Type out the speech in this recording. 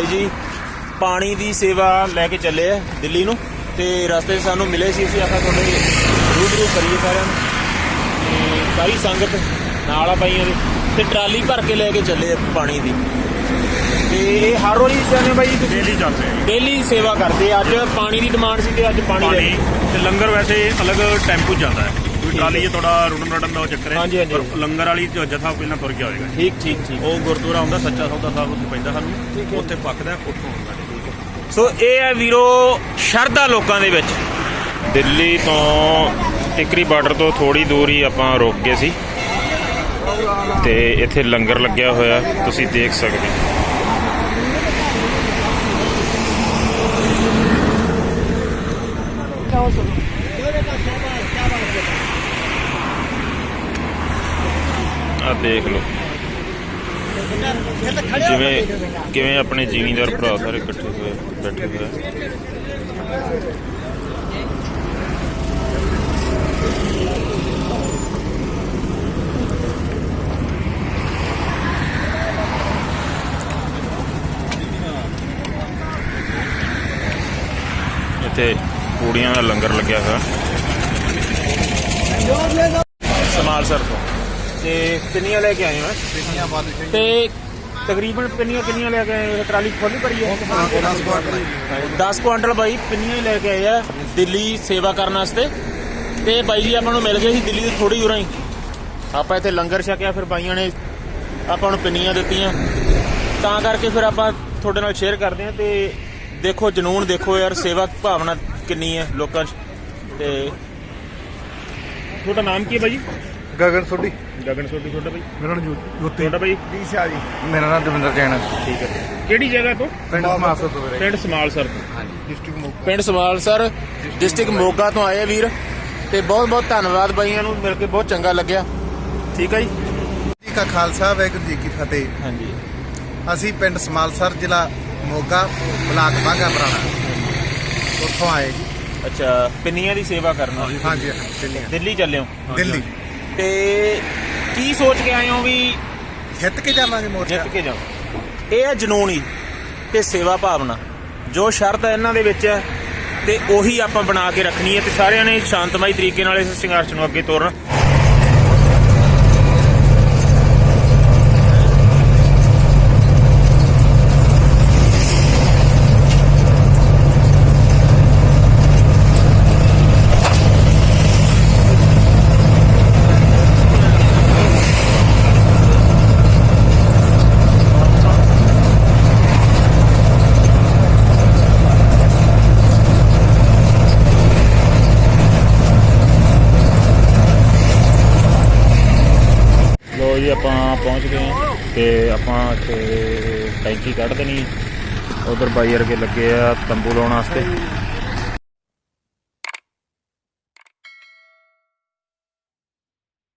ਭਾਈ ਜੀ ਪਾਣੀ ਦੀ ਸੇਵਾ ਲੈ ਕੇ ਚੱਲੇ ਆ ਦਿੱਲੀ ਨੂੰ ਤੇ ਰਸਤੇ 'ਚ ਸਾਨੂੰ ਮਿਲੇ ਸੀ ਅਸੀਂ ਆਖਾ ਤੁਹਾਡੇ ਰੂਬਰੂ ਕਰੀਏ ਸਾਰਿਆਂ ਨੂੰ। ਤੇ ਸਾਰੀ ਸੰਗਤ ਨਾਲ ਆ ਬਾਈਆਂ ਦੇ ਤੇ ਟਰਾਲੀ ਭਰ ਕੇ ਲੈ ਕੇ ਚੱਲੇ ਆ ਪਾਣੀ ਦੀ। ਤੇ ਇਹ ਹਰ ਰੋਜ਼ ਜਾਂਦੇ ਬਾਈ ਡੇਲੀ ਚੱਲਦੇ ਆ ਡੇਲੀ ਸੇਵਾ ਕਰਦੇ। ਅੱਜ ਪਾਣੀ ਦੀ ਡਿਮਾਂਡ ਸੀ ਤੇ ਅੱਜ ਪਾਣੀ ਪਾਣੀ ਤੇ ਲੰਗਰ ਵੈਸੇ ਅਲੱਗ ਟੈਂਪੂ ਜਾਂਦਾ ਹੈ। ਕੋਈ ਟਰਾਲੀ 'ਚ ਥੋੜਾ ਰੁੜਨ ਰੜਨ ਦਾ ਉਹ ਚੱਕਰ ਹੈ ਹਾਂਜੀ, ਹਾਂਜੀ। ਪਰ ਲੰਗਰ ਵਾਲੀ 'ਚ ਜਥਾ ਪਹਿਲਾਂ ਤੁਰ ਗਿਆ ਹੋਏਗਾ ਠੀਕ ਠੀਕ ਠੀਕ। ਉਹ ਗੁਰਦੁਆਰਾ ਹੁੰਦਾ ਸੱਚਾ ਸੌਦਾ ਸਾਹਿਬ ਉੱਥੇ ਪੈਂਦਾ ਸਾਨੂੰ ਉੱਥੇ ਪੱਕਦਾ ਉੱਥੋਂ ਆਉਂਦਾ ਸੋ ਇਹ ਹੈ ਵੀਰੋ ਸ਼ਰਧਾ ਲੋਕਾਂ ਦੇ ਵਿੱਚ। ਦਿੱਲੀ ਤੋਂ ਟਿਕਰੀ ਬਾਰਡਰ ਤੋਂ ਥੋੜੀ ਦੂਰ ਹੀ ਆਪਾਂ ਰੁਕ ਗਏ ਸੀ। ਤੇ ਇੱਥੇ ਲੰਗਰ ਲੱਗਿਆ ਹੋਇਆ ਤੁਸੀਂ ਦੇਖ ਸਕਦੇ ਹੋ। ਆ ਦੇਖ ਲਓ। ਜਿਵੇਂ ਕਿਵੇਂ ਆਪਣੇ ਜ਼ਿਮੀਂਦਾਰ ਭਰਾ ਸਾਰੇ ਇਕੱਠੇ ਹੋਏ, ਬੈਠੇ ਹੋਏ। ਇੱਥੇ ਪੂੜੀਆਂ ਦਾ ਲੰਗਰ ਲੱਗਿਆ ਹੋਇਆ। ਸਮਾਲ ਸਰ ਤੋਂ। ਤੇ ਪਿੰਨੀਆਂ ਲੈ ਕੇ ਆਏ ਹਾਂ। ਪਿੰਨੀਆਂ ਵੱਧ ਤੇ ਤਕਰੀਬਨ ਪਿੰਨੀਆਂ ਕਿੰਨੀਆਂ ਲੈ ਕੇ ਆਏ ਹੋ? ਟਰਾਲੀ ਖੋਲੀ ਭਰੀ ਹੈ? 10 ਕੁਆਟਰ 10 ਕੁਆਂਟਲ ਬਾਈ। ਪਿੰਨੀਆਂ ਹੀ ਲੈ ਕੇ ਆਏ ਆ ਦਿੱਲੀ ਸੇਵਾ ਕਰਨ ਵਾਸਤੇ। ਤੇ ਬਾਈ ਜੀ ਆਪਾਂ ਨੂੰ ਮਿਲ ਗਏ ਸੀ ਦਿੱਲੀ ਤੋਂ ਥੋੜੀ ਦੂਰਾਂ ਹੀ। ਆਪਾਂ ਇੱਥੇ ਲੰਗਰ ਛਕਿਆ ਫਿਰ ਬਾਈਆਂ ਨੇ ਆਪਾਂ ਨੂੰ ਪਿੰਨੀਆਂ ਦਿੱਤੀਆਂ। ਤਾਂ ਕਰਕੇ ਫਿਰ ਆਪਾਂ ਤੁਹਾਡੇ ਨਾਲ ਸ਼ੇਅਰ ਕਰਦੇ ਹਾਂ ਤੇ ਦੇਖੋ ਜਨੂਨ ਦੇਖੋ ਯਾਰ ਸੇਵਾ ਭਾਵਨਾ ਕਿੰਨੀ ਹੈ ਲੋਕਾਂ 'ਚ। ਤੇ ਤੁਹਾਡਾ ਨਾਮ ਕੀ ਹੈ ਬਾਈ ਗਗਨ ਸੋਢੀ। ਗਗਨ ਸੋਢੀ ਤੁਹਾਡਾ ਬਾਈ ਮੇਰਾ ਨਾਮ ਜੋਤੀ ਤੁਹਾਡਾ ਬਾਈ ਦੀਸ਼ਾ ਜੀ। ਮੇਰਾ ਨਾਮ ਦਵਿੰਦਰ ਜੈਨ ਠੀਕ ਹੈ ਕਿਹੜੀ ਜਗ੍ਹਾ ਤੋਂ? ਪਿੰਡ ਸਮਾਸਰ ਤੋਂ ਵੀਰੇ। ਪਿੰਡ ਸਮਾਲਸਰ ਤੋਂ। ਹਾਂਜੀ। ਡਿਸਟ੍ਰਿਕਟ ਮੋਗਾ। ਪਿੰਡ ਸਮਾਲਸਰ ਡਿਸਟ੍ਰਿਕਟ ਮੋਗਾ। ਤੋਂ ਆਏ ਵੀਰ। ਤੇ ਬਹੁਤ ਬਹੁਤ ਧੰਨਵਾਦ ਬਾਈਆਂ ਨੂੰ ਮਿਲ ਕੇ ਬਹੁਤ ਚੰਗਾ ਲੱਗਿਆ। ਠੀਕ ਹੈ ਜੀ? ਜੀ ਕਾ ਖਾਲਸਾ ਵਾਹਿਗੁਰੂ ਜੀ ਕੀ ਫਤਿਹ। ਹਾਂਜੀ। ਅਸੀਂ ਪਿੰਡ ਸਮਾਲਸਰ ਜ਼ਿਲ੍ਹਾ ਮੋਗਾ ਬਲਾਕ ਬਾਗਾ ਪੁਰਾਣਾ। ਉੱਥੋਂ ਆਏ ਜੀ। ਅੱਛਾ ਪਿੰਨੀਆਂ ਦੀ ਸੇਵਾ ਕਰਨਾ ਹਾਂਜੀ ਦਿੱਲੀ ਦਿੱਲੀ ਚੱਲੇ ਹੋ? ਦਿੱਲੀ। ਤੇ ਕੀ ਸੋਚ ਕੇ ਆਏ ਹੋ ਵੀ ਜਿੱਤ ਕੇ ਜਾਵਾਂਗੇ ਮੋਰਚਾ? ਜਿੱਤ ਕੇ ਜਾਓ? ਇਹ ਹੈ ਜਨੂਨੀ ਤੇ ਸੇਵਾ ਭਾਵਨਾ। ਜੋ ਸ਼ਰਤ ਹੈ ਇਹਨਾਂ ਦੇ ਵਿੱਚ ਹੈ ਤੇ ਉਹੀ ਆਪਾਂ ਬਣਾ ਕੇ ਰੱਖਣੀ ਹੈ ਤੇ ਸਾਰਿਆਂ ਨੇ ਸ਼ਾਂਤਮਈ ਤਰੀਕੇ ਨਾਲ ਇਸ ਸੰਘਰਸ਼ ਨੂੰ ਅੱਗੇ ਤੋਰਨਾ ਲੋ ਜੀ ਆਪਾਂ ਪਹੁੰਚ ਗਏ ਹਾਂ ਤੇ ਆਪਾਂ ਇੱਥੇ ਟੈਂਕੀ ਕੱਢ ਦੇਣੀ ਉਧਰ ਬਾਈ ਵਰਗੇ ਲੱਗੇ ਆ ਤੰਬੂ ਲਾਉਣ ਵਾਸਤੇ।